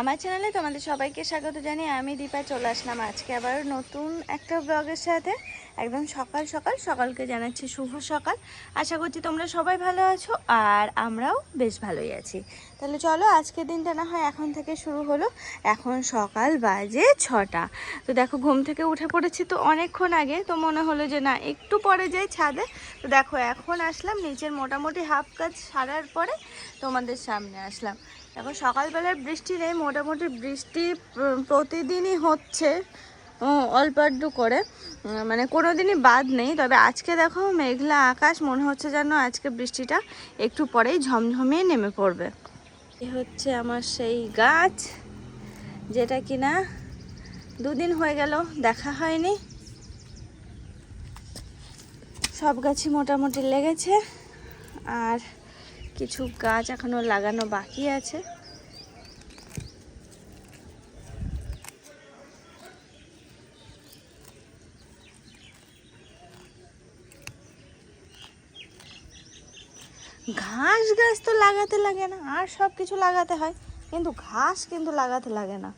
আমার চ্যানেলে তোমাদের সবাইকে স্বাগত জানিয়ে আমি দীপা চলে আসলাম। আজকে আবার নতুন একটা ব্লগের সাথে। একদম সকাল সকাল। সকালকে জানাচ্ছি শুভ সকাল। আশা করছি তোমরা সবাই ভালো আছো আর আমরাও বেশ ভালোই আছি। তাহলে চলো, আজকের দিনটা না হয় এখন থেকে শুরু হলো। এখন সকাল বাজে ছটা। তো দেখো, ঘুম থেকে উঠে পড়েছি তো অনেকক্ষণ আগে। তো মনে হলো যে না, একটু পরে যাই ছাদে। তো দেখো, এখন আসলাম নিচের মোটামুটি হাফ কাজ সারার পরে তোমাদের সামনে আসলাম। এখন সকালবেলার বৃষ্টি নেই। মোটামুটি বৃষ্টি প্রতিদিনই হচ্ছে। অল্প আড্ডু করে। মানে কোনো দিনই বাদ নেই, তবে আজকে দেখো মেঘলা আকাশ, মনে হচ্ছে যেন আজকে বৃষ্টিটা একটু পরেই ঝমঝমিয়ে নেমে পড়বে। এ হচ্ছে আমার সেই গাছ, যেটা কিনা দুদিন হয়ে গেল দেখা হয়নি। সব গাছই মোটামুটি লেগেছে, আর কিছু গাছ এখনও লাগানো বাকি আছে। ঘাস গাছ তো লাগাতে লাগে না, আর সব কিছু লাগাতে হয়, কিন্তু ঘাস কিন্তু লাগাতে লাগে না।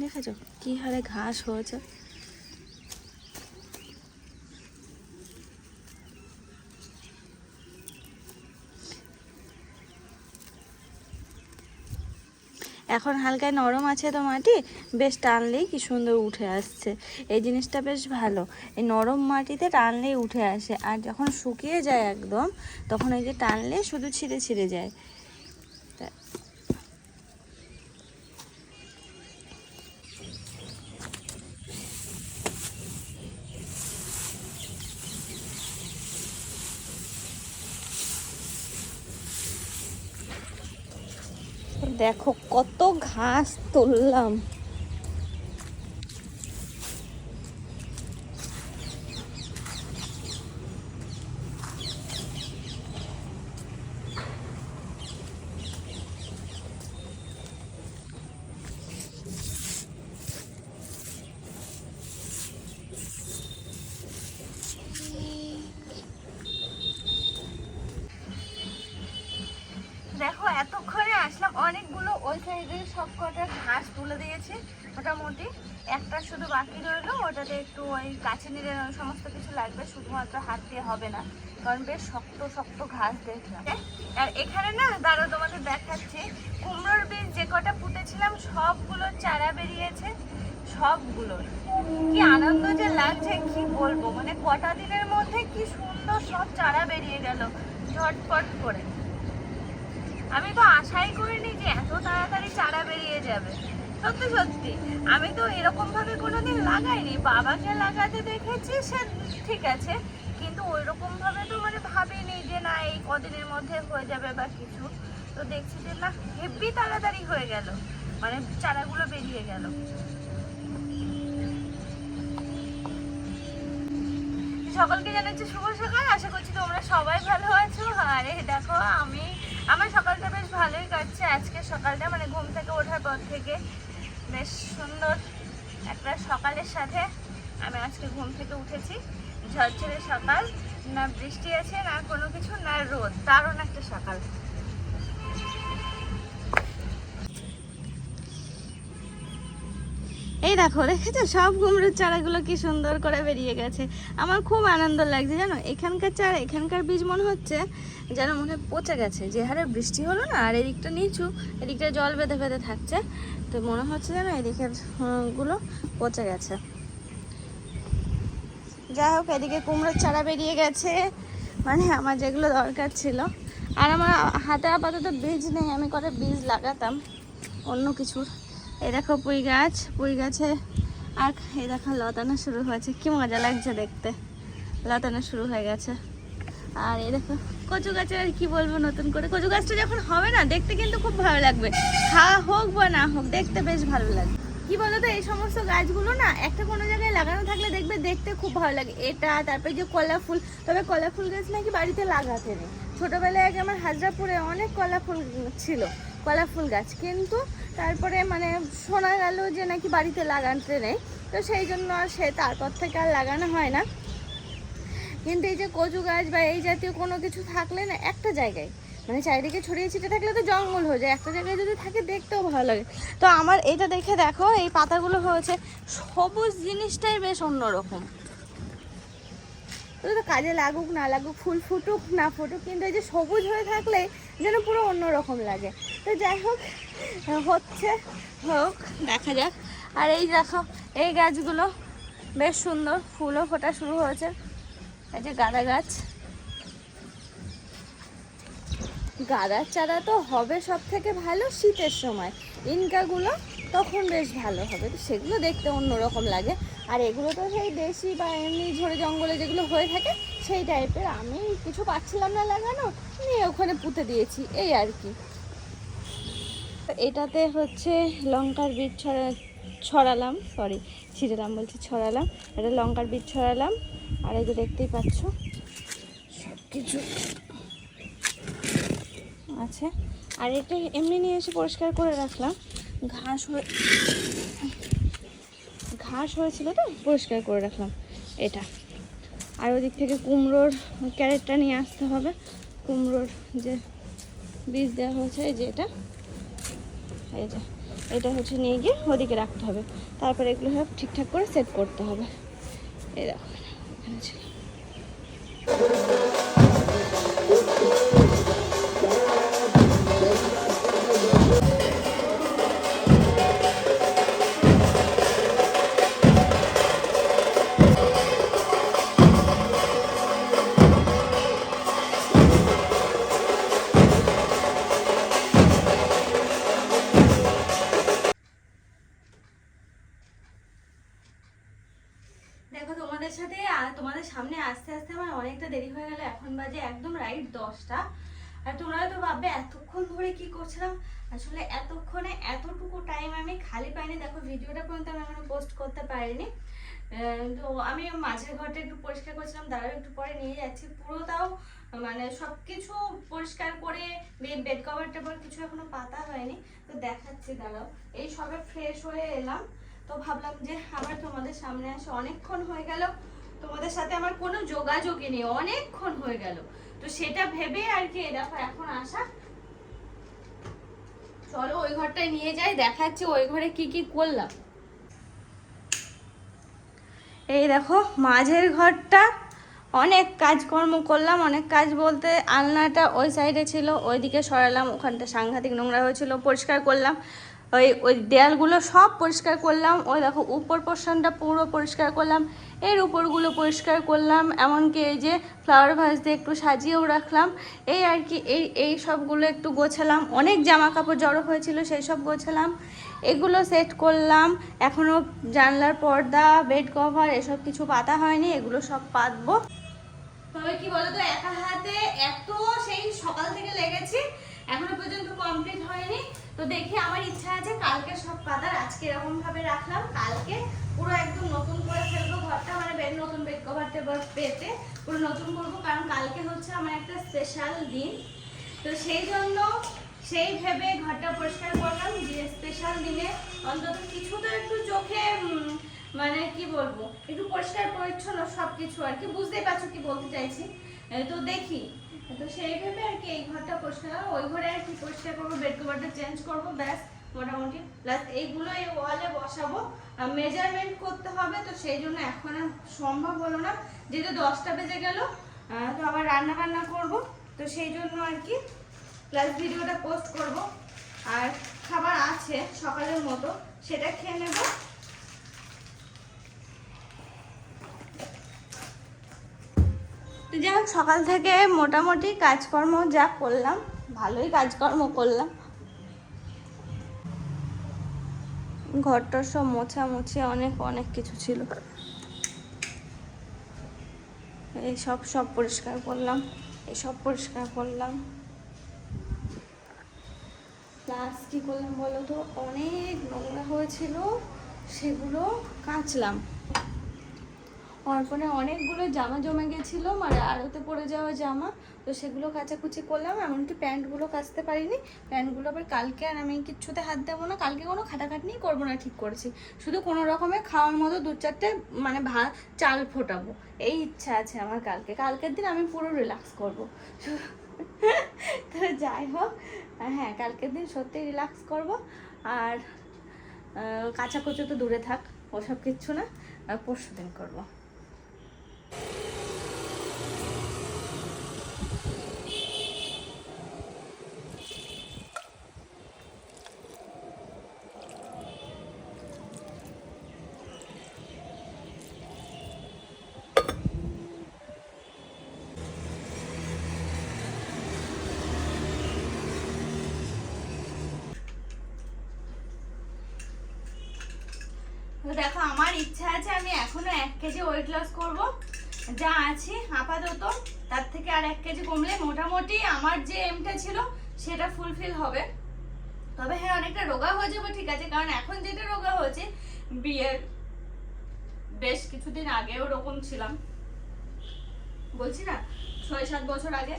দেখেছ কি হারে ঘাস হয়েছে? এখন হালকায় নরম আছে তো মাটি। বেশ টানলেই কি সুন্দর উঠে আসছে। এই জিনিসটা বেশ ভালো। এই নরম মাটিতে টানলেই উঠে আসে। আর যখন শুকিয়ে যায় একদম, তখন এই যে টানলে শুধু ছিঁড়ে ছিঁড়ে যায়। দেখো কত ঘাস তুললাম দেখো এতক্ষণে আসলাম অনেকগুলো ওই সাইডে সব কটা ঘাস তুলে দিয়েছি মোটামুটি একটা শুধু বাকি রইল ওটাতে একটু কাছে সমস্ত কিছু লাগবে, শুধুমাত্র হাত দিয়ে হবে না। কারণ বেশ শক্ত শক্ত ঘাস দেখলাম। আর এখানে না দাঁড়ো তোমাদের দেখাচ্ছি, কুমড়োর বীজ যে কটা পুঁতেছিলাম, সবগুলো চারা বেরিয়েছে সবগুলোর কি আনন্দ যে লাগছে, কি বলব? মানে কটা দিনের মধ্যে কি সুন্দর সব চারা বেরিয়ে গেল, ঝটপট করে। আমি তো আশাই করিনি যে এত তাড়াতাড়ি চারা বেরিয়ে যাবে। সত্যি সত্যি। আমি তো এরকম ভাবে কোনোদিন লাগাইনি। বাবাকে লাগাতে দেখেছি, সে ঠিক আছে। কিন্তু ওই রকম ভাবে তো মানে ভাবিনি যে না, এই কদিনের মধ্যে হয়ে যাবে বা কিছু। তো দেখছি যে না হেভি তাড়াতাড়ি হয়ে গেল। মানে চারাগুলো বেরিয়ে গেল। সকলকে জানাচ্ছি শুভ সকাল। আশা করছি তোমরা সবাই ভালো আছো। আর দেখো, আমি, আমার সকালটা বেশ ভালোই কাটছে। আজকে সকালটা মানে ঘুম থেকে ওঠার পর থেকে বেশ সুন্দর একটা সকালের সাথে আমি আজকে ঘুম থেকে উঠেছি। ঝরঝরে সকাল, না বৃষ্টি আছে, না কোনো কিছু, না রোদ, দারুণ একটা সকাল। এই দেখো, দেখেছ? সব কুমড়োর চারাগুলো কি সুন্দর করে বেরিয়ে গেছে। আমার খুব আনন্দ লাগছে, জানো? এখানকার চারা, এখানকার বীজ মনে হচ্ছে যেন মনে পচে গেছে। যে হারে বৃষ্টি হলো না, আর এদিকটা নিচু, এদিকটা জল বেঁধে বেঁধে থাকছে, তো মনে হচ্ছে যেন এদিকেরগুলো পচে গেছে। যাই হোক, এদিকে কুমড়োর চারা বেরিয়ে গেছে। মানে আমার যেগুলো দরকার ছিল। আর আমার হাতে আপাতত বীজ নেই, আমি করে বীজ লাগাতাম, অন্য কিছুর। এই দেখো পুঁই গাছ, পুঁই গাছে আর এই দেখো লতানো শুরু হয়েছে। কি মজা লাগছে দেখতে। লতানো শুরু হয়ে গেছে। আর এই দেখো কচু গাছে আর কি বলব নতুন করে? কচু গাছটা যখন হবে না, দেখতে কিন্তু খুব ভালো লাগবে। খাওয়া হোক বা না হোক, দেখতে বেশ ভালো লাগবে কি বলতো, এই সমস্ত গাছগুলো না, একটা কোনো জায়গায় লাগানো থাকলে দেখবে দেখতে খুব ভালো লাগে। এটা, তারপরে যে কলা ফুল, তবে কলা ফুল গাছ নাকি বাড়িতে লাগাতে নেই। ছোটোবেলায় আগে আমার হাজরাপুরে অনেক কলা ফুল ছিল। কলা ফুল গাছ। কিন্তু তারপরে মানে শোনা গেল যে নাকি বাড়িতে লাগাতে নেই তো সেই জন্য আর সে তারপর থেকে আর লাগানো হয় না। কিন্তু এই যে কচু গাছ বা এই জাতীয় কোনো কিছু থাকলে না একটা জায়গায় মানে চারিদিকে ছড়িয়ে ছিটে থাকলে তো জঙ্গল হয়ে যায়। একটা জায়গায় যদি থাকে দেখতেও ভালো লাগে। তো আমার এটা দেখে দেখো, এই পাতাগুলো হয়েছে। সবুজ জিনিসটাই বেশ অন্যরকম। তো তো কাজে লাগুক, না লাগুক, ফুল ফুটুক, না ফুটুক, কিন্তু এই যে সবুজ হয়ে থাকলে যেন পুরো অন্যরকম লাগে। তো যাই হোক, হচ্ছে, হোক, দেখা যাক। আর এই দেখো, এই গাছগুলো বেশ সুন্দর, ফুলও ফোটা শুরু হয়েছে। এই যে গাঁদা গাছ। গাঁদার চারা তো হবে সব থেকে ভালো শীতের সময়। ইনকাগুলো তখন বেশ ভালো হবে। তো সেগুলো দেখতে অন্যরকম লাগে। আর এগুলো তো সেই দেশি বা এমনি ঝড়ে জঙ্গলে যেগুলো হয়ে থাকে, সেই টাইপের আমি কিছু পাচ্ছিলাম না লাগানো, নিয়ে ওখানে পুঁতে দিয়েছি। এই আর কি। এটাতে হচ্ছে লঙ্কার বীজ ছড়া, ছড়ালাম সরি ছিটালাম বলছি, ছড়ালাম। এটা লঙ্কার বীজ ছড়ালাম। আর এই যে দেখতেই পাচ্ছ সব কিছু আছে। আর এটা এমনি নিয়ে এসে পরিষ্কার করে রাখলাম। ঘাস হয়ে ঘাস হয়েছিল তো? পরিষ্কার করে রাখলাম। এটা। আর ওদিক থেকে কুমড়োর ক্যারেটটা নিয়ে আসতে হবে। কুমড়োর যে বীজ দেওয়া হয়েছে, এই যে এটা। এই যে। এটা হচ্ছে নিয়ে গিয়ে ওদিকে রাখতে হবে। তারপরে এগুলো সব ঠিকঠাক করে সেট করতে হবে। এই দেখো, এখানে ছিল। দাঁড়াও একটু পরে নিয়ে যাচ্ছি। পুরো তাও মানে সব কিছু পরিষ্কার করে বেড কভার টেভার কিছু এখনও পাতা হয়নি। তো দেখাচ্ছি, দাঁড়াও। এই সবে ফ্রেশ হয়ে এলাম। তো ভাবলাম যে আবার তোমাদের সামনে আসে অনেকক্ষণ হয়ে গেল। তোমাদের সাথে আমার কোনো যোগাযোগই নেই। অনেকক্ষণ হয়ে গেল। তো সেটা ভেবে আর কি দেখো, এখন আসা। চলো ওই ঘরটায় নিয়ে যাই, দেখাচ্ছি ওই ঘরে কি কি করলাম। এই দেখো, মাঝের ঘরটা অনেক কাজকর্ম করলাম, অনেক কাজ বলতে আলনাটা ওই সাইডে ছিল, ওইদিকে সরালাম, ওখানটা সাংঘাতিক নোংরা হয়েছিল, পরিষ্কার করলাম। ওই ওই দেয়ালগুলো সব পরিষ্কার করলাম, ওই দেখো উপর পোর্শনটা পুরো পরিষ্কার করলাম, এর উপরগুলো পরিষ্কার করলাম, এমনকি এই যে ফ্লাওয়ার ভাস দিয়ে একটু সাজিয়েও রাখলাম, এই আর কি, এই এই সবগুলো একটু গোছালাম, অনেক জামা কাপড় জড়ো হয়েছিল, সেই সব গোছালাম, এগুলো সেট করলাম এখনও জানলার পর্দা বেড কভার এসব কিছু পাতা হয়নি, এগুলো সব পাতবো। তবে কি বলতো, একা হাতে এত সেই সকাল থেকে লেগেছি, এখনও পর্যন্ত কমপ্লিট হয়নি। তো দেখি আমার ইচ্ছা আছে কালকে সব পাতার, আজকে এরকম ভাবে রাখলাম, কালকে পুরো একদম নতুন করে ফেলব ঘরটা মানে বেড নতুন বেড কভার টেভার পেতে পুরো নতুন করব, কারণ কালকে হচ্ছে আমার একটা স্পেশাল দিন। তো সেই জন্য সেই ভেবে ঘরটা পরিষ্কার করলাম, যে স্পেশাল দিনে অন্তত কিছু তো একটু চোখে মানে কি বলব? একটু পরিষ্কার, পরিচ্ছন্ন সব কিছু আর কি। বুঝতেই পারছ কি বলতে চাইছি। তো দেখি। তো সেই ভেবে আর কি এই ঘরটা পরিষ্কার ওই ঘরে আর কি পরিষ্কার করব বেড কভারটা চেঞ্জ করব, ব্যাস, মোটামুটি। প্লাস এইগুলো এই ওয়ালে বসাবো। মেজারমেন্ট করতে হবে, তো সেই জন্য এখন আর সম্ভব হলো না। যেহেতু দশটা বেজে গেল তো আবার রান্না বান্না করব। তো সেই জন্য আর কি প্লাস ভিডিওটা পোস্ট করব। আর খাবার আছে, সকালের মতো, সেটা খেয়ে নেব। তো যাই হোক, সকাল থেকে মোটামুটি কাজকর্ম যা করলাম, ভালোই কাজকর্ম করলাম। ঘরটার সব মোছামুছি, অনেক অনেক কিছু ছিল। এই সব সব পরিষ্কার করলাম, এই সব পরিষ্কার করলাম। প্লাস কি করলাম বলো তো? অনেক নোংরা হয়েছিল, সেগুলো কাচলাম। অর্পণে অনেকগুলো জামা জমে গেছিল মানে আড়তে পড়ে যাওয়া জামা। তো সেগুলো কাচাকুচি করলাম, এমনকি প্যান্টগুলো কাচতে পারিনি। প্যান্টগুলো আবার কালকে আর আমি কিচ্ছুতে হাত দেবো না, কালকে কোনো খাটাখাটনি করব না ঠিক করেছি। শুধু কোনো রকমে খাওয়ার মতো দু চারটে মানে ভা, চাল ফোটাবো। এই ইচ্ছা আছে আমার কালকে। কালকের দিন আমি পুরো রিল্যাক্স করব। তো যাই হোক হ্যাঁ কালকের দিন সত্যি রিল্যাক্স করব। আর কাচাকুচো তো দূরে থাক, ওসব কিচ্ছু না। পরশু দিন করব। তো দেখো আমার ইচ্ছা আছে আমি এখনও এক কেজি ওয়েট লস করব। যা আছে আপাতত, তার থেকে আর এক কেজি কমলে মোটামুটি আমার যে এমটা ছিল, সেটা ফুলফিল হবে। তবে হ্যাঁ অনেকটা রোগা হয়ে যাব, ঠিক আছে, কারণ এখন যেটা রোগা হয়েছে, বিয়ের বেশ কিছুদিন আগে ওরকম ছিলাম। বলছি না, ছয় সাত বছর আগে।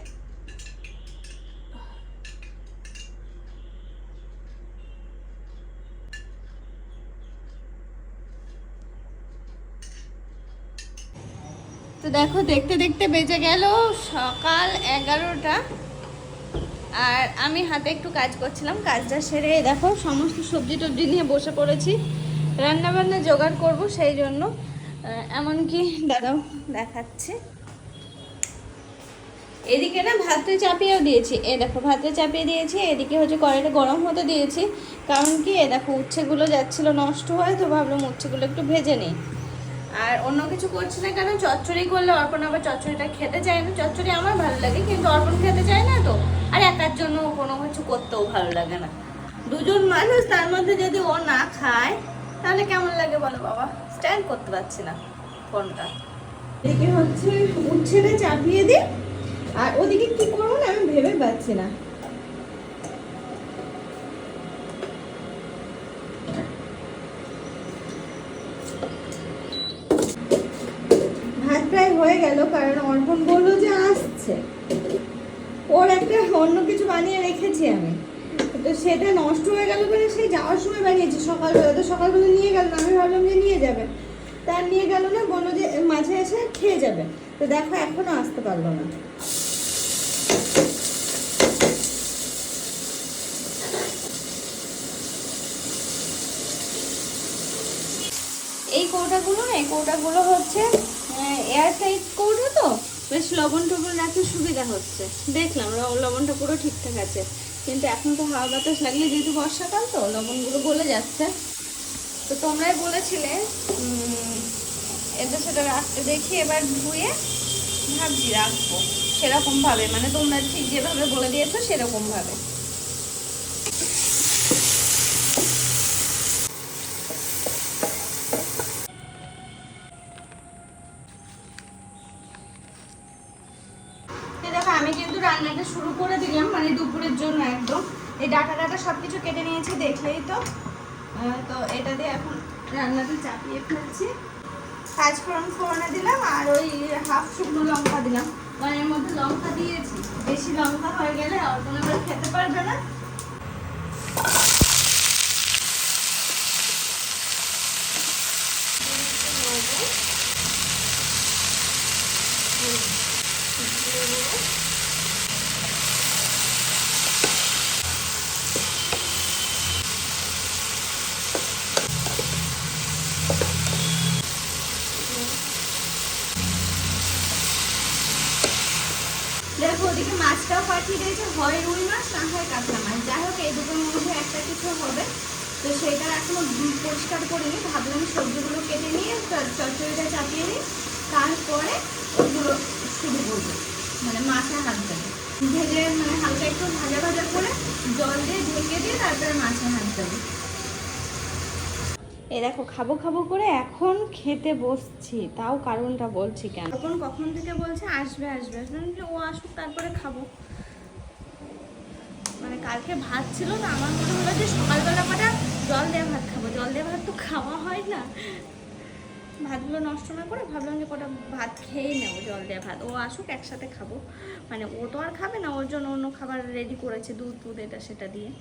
দেখো, দেখতে দেখতে বেজে গেল সকাল এগারোটা। আর আমি হাতে একটু কাজ করছিলাম, কাজটা সেরে দেখো সমস্ত সবজি টবজি নিয়ে বসে পড়েছি। রান্নাবান্না জোগাড় করব সেই জন্য। এমনকি দাদাও দেখাচ্ছে। এদিকে না ভাতটা চাপিয়েও দিয়েছি। এ দেখো ভাতটা চাপিয়ে দিয়েছি, এদিকে হচ্ছে কড়াইটা গরম হতে দিয়েছি। কারণ কি, এ দেখো, উচ্ছেগুলো যাচ্ছিল নষ্ট হয়, তো ভাবলাম উচ্ছেগুলো একটু ভেজে নিই। আর অন্য কিছু করছি না কেন? চচ্চড়ি করলে অর্পণ আবার চচ্চড়িটা খেতে চায় না। চচ্চড়ি আমার ভালো লাগে, কিন্তু অর্পণ খেতে চায় না তো। আর একার জন্য কোনো কিছু করতেও ভালো লাগে না। দুজন মানুষ, তার মধ্যে যদি ও না খায়, তাহলে কেমন লাগে বলো বাবা? স্ট্যান্ড করতে পারছি না ফোনটা। এদিকে হচ্ছে উচ্ছেটা চাপিয়ে দিই। আর ওদিকে কি করব না আমি ভেবে পাচ্ছি না ভাত প্রায় হয়ে গেল কারণ অর্পণ বলল যে আসছে। ওর একটা অন্য কিছু বানিয়ে রেখেছি আমি। তো সেটা নষ্ট হয়ে গেল বলে সেই যাওয়ার সময় বানিয়েছি। সকালবেলা তো সকালবেলা নিয়ে গেল আমি ভাবলাম যে নিয়ে যাবে। তার নিয়ে গেল না, বলল যে মাঝে এসে খেয়ে যাবে। তো দেখো এখনও আসতে পারল না। এই কৌটাগুলো না, এই কৌটাগুলো হচ্ছে এয়ার টাইট কৌটা তো বেশ লবণ টবণ রাখতে সুবিধা হচ্ছে। দেখলাম লবণটা পুরো ঠিকঠাক আছে। কিন্তু এখন তো হাওয়া বাতাস লাগলে যেহেতু বর্ষাকাল তো লবণগুলো গলে যাচ্ছে। তো তোমরাই বলেছিলে এটা সেটা রাখতে দেখি, এবার ধুয়ে ভাবছি রাখব। সেরকমভাবে মানে তোমরা ঠিক যেভাবে বলে দিয়েছ সেরকম রান্নাটা শুরু করে দিলাম মানে দুপুরের জন্য একদম। এই ডাটা ডাটা সব কিছু কেটে নিয়েছি, দেখলেই তো। তো এটা দিয়ে এখন রান্নাটা চাপিয়ে ফেলছি। পাঁচফোড়ন ফোড়নে দিলাম আর ওই হাফ শুকনো লঙ্কা দিলাম। মানে এর মধ্যে লঙ্কা দিয়েছি। বেশি লঙ্কা হয়ে গেলে অল্প খেতে পারবে না। মাছটাও পাঠিয়ে দিয়েছে, হয় রুই মাছ না হয় কাঁচা মাছ। যাই হোক, এই দুটোর মধ্যে একটা কিছু হবে। তো সেটা এখনও ধুই পরিষ্কার করিনি। ভাবলাম সবজিগুলো কেটে নিয়ে চচ্চড়িটা চাপিয়ে নিই। তারপরে ওগুলো শুরু করব। মানে মাছে হাত দেবো ভেজে মানে হালকা একটু ভাজা ভাজা করে জল দিয়ে ঢেকে দিয়ে তারপরে মাছে হাত দেবো এ দেখো, খাব খাব করে এখন খেতে বসছি। তাও কারণটা বলছি কেন? এখন কখন থেকে বলছে, আসবে আসবে আসবে। ও আসুক, তারপরে খাব। মানে কালকে ভাত ছিল না, আমার মনে হলো যে সকালবেলা কটা জল দেওয়া ভাত খাব। জল দেওয়া ভাত তো খাওয়া হয় না। ভাতগুলো নষ্ট না করে ভাবলাম যে কটা ভাত খেয়েই নেব, জল দেওয়া ভাত। ও আসুক, একসাথে খাব। মানে ও তো আর খাবে না, ওর জন্য অন্য খাবার রেডি করেছে দুধ দুধ এটা সেটা দিয়ে।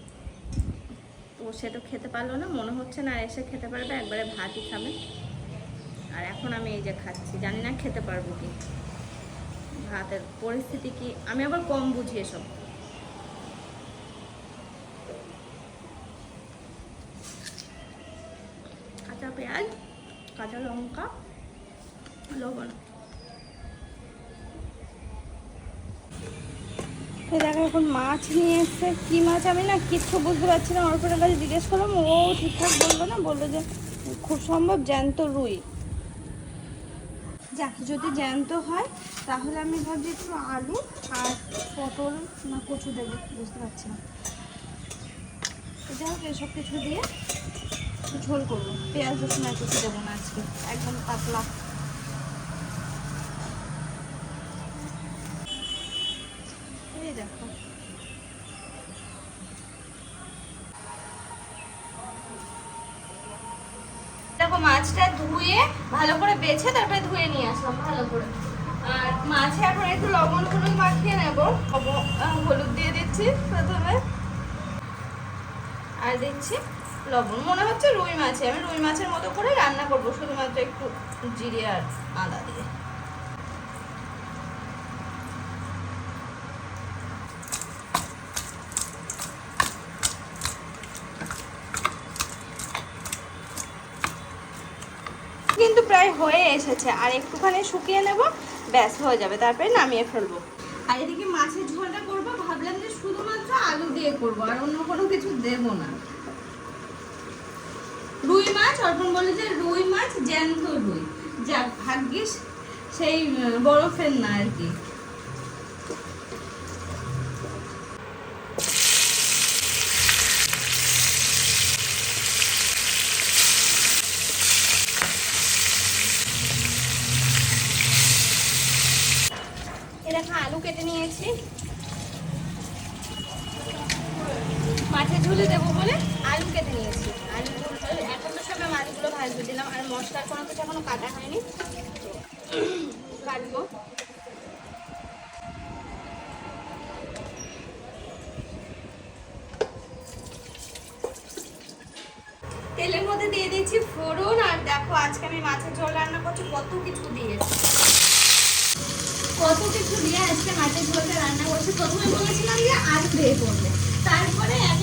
তো সে তো খেতে পারল না, মনে হচ্ছে না এসে খেতে পারবে, একবারে ভাতই খাবে। আর এখন আমি এই যে খাচ্ছি, জানি না খেতে পারব কি। ভাতের পরিস্থিতি কি, আমি আবার কম বুঝি এসব। মাছ নিয়ে এসছে। কি মাছ আমি না কিচ্ছু বুঝতে পারছি না। অর্পণের কাছে জিজ্ঞেস করলাম, ও ঠিকঠাক বলল না? বলল যে, খুব সম্ভব জ্যান্ত রুই। যাক, যদি জ্যান্ত হয়, তাহলে আমি ভাবছি একটু আলু আর পটল না কচু দেবো, বুঝতে পারছি না। যাই হোক, এসব কিছু দিয়ে ঝোল করব। পেঁয়াজ রসুন আর কিছু দেবো না আজকে। একদম পাতলা এই দেখো দেখো মাছটা ধুয়ে ভালো করে বেছে তারপরে ধুয়ে নিয়ে আসলাম ভালো করে। আর মাছে এখন একটু লবণ হলুদ মাখিয়ে নেব। হলুদ দিয়ে দিচ্ছি প্রথমে। আর দিচ্ছি লবণ। মনে হচ্ছে রুই মাছে। আমি রুই মাছের মতো করে রান্না করব, শুধুমাত্র একটু জিরে আর আদা দিয়ে কিন্তু প্রায় হয়ে এসেছে। আর একটুখানি শুকিয়ে নেব, ব্যাস, হয়ে যাবে। তারপরে নামিয়ে ফেলব। আর এদিকে মাছের ঝোলটা করব, ভাবলাম যে শুধুমাত্র আলু দিয়ে করব, আর অন্য কোনো কিছু দেব না। রুই মাছ, অর্পণ বলে যে রুই মাছ জ্যান্ত রুই। যা ভাগ্যিস সেই বরফের না আর কি এ দেখো আলু কেটে নিয়েছি মাছের ঝুলে দেবো বলে আলু কেটে নিয়েছি। এখন তো সবাই আলুগুলো ভাজতে দিলাম, আর মশলার কোনো কিছু এখনও কাটা হয়নি। কাটবো। তেলের মধ্যে দিয়ে দিয়েছি ফোড়ন, আর দেখো আজকে আমি মাছের ঝোল রান্না করছি, কত কিছু দিয়েছি কত কিছু দিয়ে আজকে মাছের ঝোলটা রান্না করছি। প্রথমে বলেছিলাম যে আলু দিয়ে করবে। তারপরে এক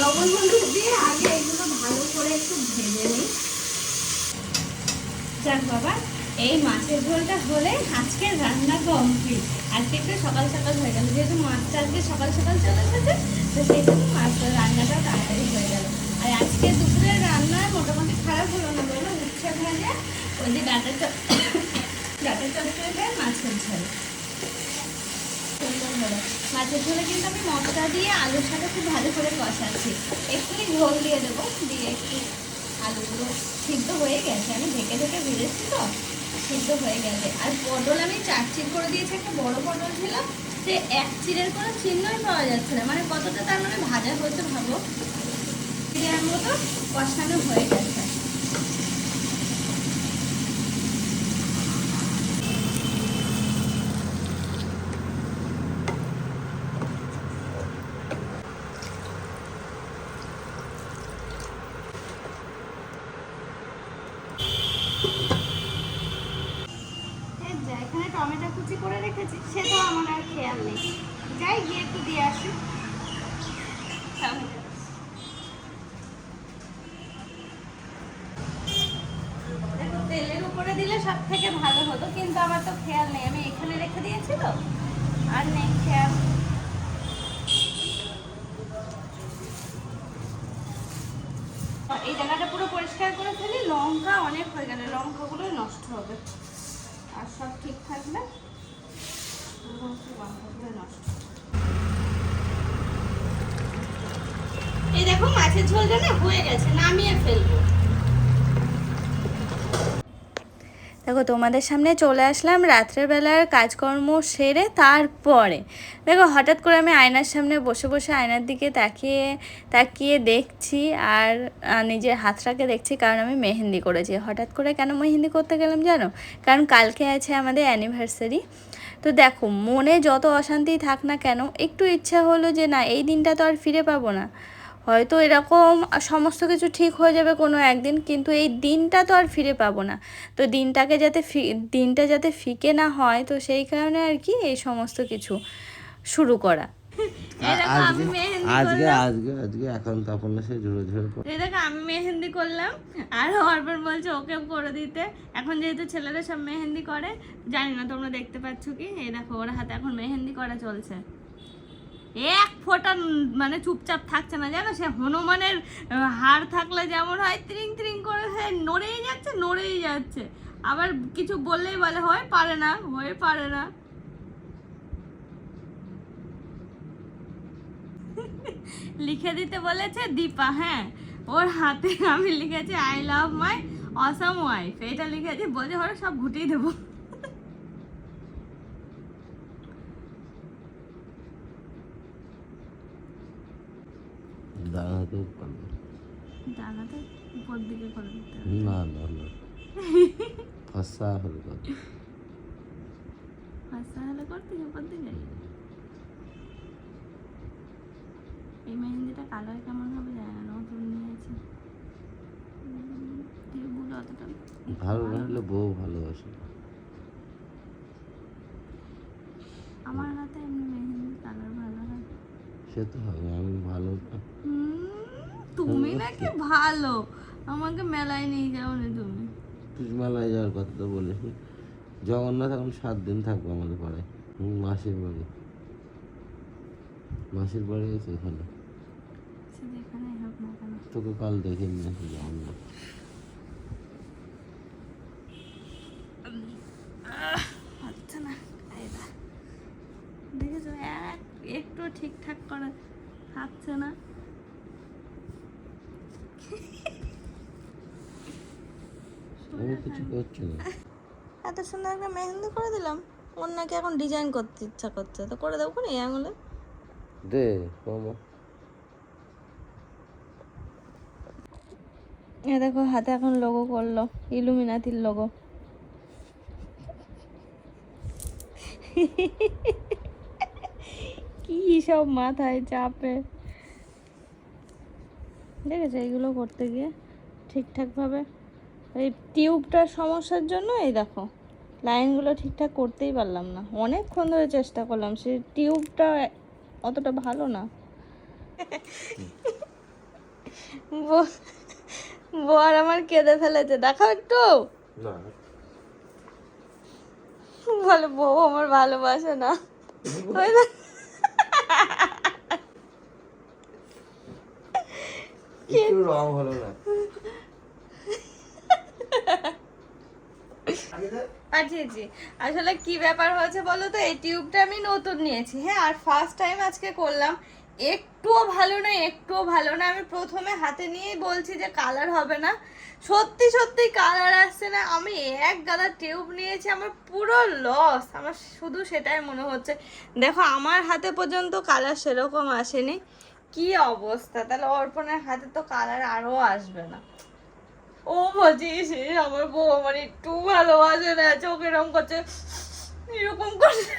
লবণ হলুদ দিয়ে আগে এগুলো ভালো করে একটু ভেজে নিই। যাক বাবা, এই মাছের ঝোলটা হলে আজকে রান্না কমপ্লিট আজকে একটু সকাল সকাল হয়ে গেল, যেহেতু মাছটা আজকে সকাল সকাল চলে এসেছে তো সেই মাছটার রান্নাটা তাড়াতাড়ি হয়ে গেল। আর আজকে দুপুরের রান্না মোটামুটি খারাপ হলো না বলো উচ্ছে ভাজা ওই যে ডাটা ডাটা চচ্চড়ি মাছের ঝোল সুন্দর হলো মাছের ঝোলে কিন্তু আমি মশলা দিয়ে আলুর সাথে খুব ভালো করে কষাচ্ছি একটুখানি ঝোল দিয়ে দেবো। দিয়ে একটু আলুগুলো সিদ্ধ হয়ে গেছে। আমি ঢেকে ঢেকে ভেজেছি তো। সিদ্ধ হয়ে গেছে। আর পটল আমি চার চির করে দিয়েছি, একটা বড় পটল ছিল। সে এক চিরের কোনো চিহ্নই পাওয়া যাচ্ছে না। মানে কতটা তার মানে ভাজা হচ্ছে ভাবো? চিড়ের মতো কষানো হয়ে গেছে এই যা, এখানে টমেটো কুচি করে রেখেছি সে তো আমার আর খেয়াল নেই যাই গিয়ে একটু দিয়ে আসি টমেটো। দেখো, তেলের উপরে দিলে সব থেকে ভালো হতো কিন্তু আমার তো খেয়াল নেই আমি এখানে রেখে দিয়েছি তো আর নেই খেয়াল এই জায়গাটা পুরো পরিষ্কার করে ফেলি, লঙ্কা অনেক হয়ে গেলে লঙ্কাগুলোই নষ্ট হবে। আর সব ঠিক থাকলে নষ্ট এই দেখো মাছের ঝোলটা না হয়ে গেছে, নামিয়ে ফেলব। দেখো, তোমাদের সামনে চলে আসলাম রাত্রেবেলার কাজকর্ম সেরে তারপরে। দেখো, হঠাৎ করে আমি আয়নার সামনে বসে বসে আয়নার দিকে তাকিয়ে তাকিয়ে দেখছি আর নিজের হাতটাকে দেখছি কারণ আমি মেহেন্দি করেছি। হঠাৎ করে কেন মেহেন্দি করতে গেলাম জানো? কারণ কালকে আছে আমাদের অ্যানিভার্সারি তো দেখো, মনে যত অশান্তি থাক না কেন, একটু ইচ্ছা হলো যে না, এই দিনটা তো আর ফিরে পাবো না। হয়তো এরকম সমস্ত কিছু ঠিক হয়ে যাবে কোনো একদিন কিন্তু এই দিনটা তো আর ফিরে পাবো না। তো দিনটাকে যাতে ফি- দিনটা যাতে ফিকে না হয় তো সেই কারণে আর কি এই সমস্ত কিছু শুরু করা। আজকে। আজকে আজকে এখন সে দেখো আমি মেহেন্দি করলাম। আর অর্পণ বলছে ওকে করে দিতে। এখন যেহেতু ছেলেরা সব মেহেন্দি করে জানি না তোমরা দেখতে পাচ্ছ কি? এই দেখো ওর হাতে এখন মেহেন্দি করা চলছে। এক ফোঁটা মানে চুপচাপ থাকছে না, জানো? সে হনুমানের হাড় থাকলে যেমন হয়, ত্রিং ত্রিং করে হ্যাঁ নড়েই যাচ্ছে নড়েই যাচ্ছে। আবার কিছু বললেই বলে, হয়, পারে না, হয়ে পারে না। লিখে দিতে বলেছে দীপা হ্যাঁ। ওর হাতে আমি লিখেছি I love my awesome wife এটা লিখেছি, বলছে ওরা সব ঘুটিয়ে দেবো। ডানাটা উপর দিকে করে দিতে না না না। ফসা হলে কথা হলে করতে উপর দিকে? এই মেহেন্দিটা কালার কেমন হবে জানি না নতুন নিয়েছি। টিউবগুলো অতটা ভালো হলে বউ ভালোবাসে আমার হাতে এমনি মেহেন্দি কালার ভালো হয় সে তো হবে আমি ভালো না। তুমি নাকি ভালো। আমাকে মেলায় নিয়ে যাও না তুমি। তুই মেলায় যাওয়ার কথা তো বলিস। জগন্নাথ এখন সাত দিন থাকবে আমাদের পাড়ায়। মাসির বাড়ি। মাসির বাড়ি আছে এখানে। তোকে কাল দেখে নিয়েছি জগন্নাথ হচ্ছে না এই দা। দেখেছ এক একটু ঠিকঠাক করা থাকছে না। এত সুন্দর একটা মেহেন্দি করে দিলাম। ওর নাকি এখন ডিজাইন করতে ইচ্ছা করছে। তো করে দেবো না এই আঙুলে। দে মামা এ দেখো হাতে এখন লোগো করল ইলুমিনাতির লোগো কি সব মাথায় চাপে? দেখেছ এইগুলো করতে গিয়ে ঠিকঠাকভাবে এই টিউবটার সমস্যার জন্য এই দেখো লাইনগুলো ঠিকঠাক করতেই পারলাম না। অনেকক্ষণ ধরে চেষ্টা করলাম সে টিউবটা অতটা ভালো না। বর আমার কেঁদে ফেলেছে দেখো একটু। বলে বউ আমার ভালোবাসে না। একটু রং হলো না। পাঠিয়েছি আসলে কি ব্যাপার হয়েছে বলো তো? এই টিউবটা আমি নতুন নিয়েছি। হ্যাঁ আর ফার্স্ট টাইম আজকে করলাম। একটুও ভালো না একটুও ভালো না আমি প্রথমে হাতে নিয়েই বলছি যে কালার হবে না। সত্যি সত্যি কালার আসছে না। আমি এক গাদা টিউব নিয়েছি, আমার পুরো লস আমার শুধু সেটাই মনে হচ্ছে। দেখো, আমার হাতে পর্যন্ত কালার সেরকম আসেনি। কি অবস্থা? তাহলে অর্পণের হাতে তো কালার আরও আসবে না। ও বলছিস আমার বউ আমার একটু ভালোবাসে না, চোখ এরকম করছে এরকম করছে।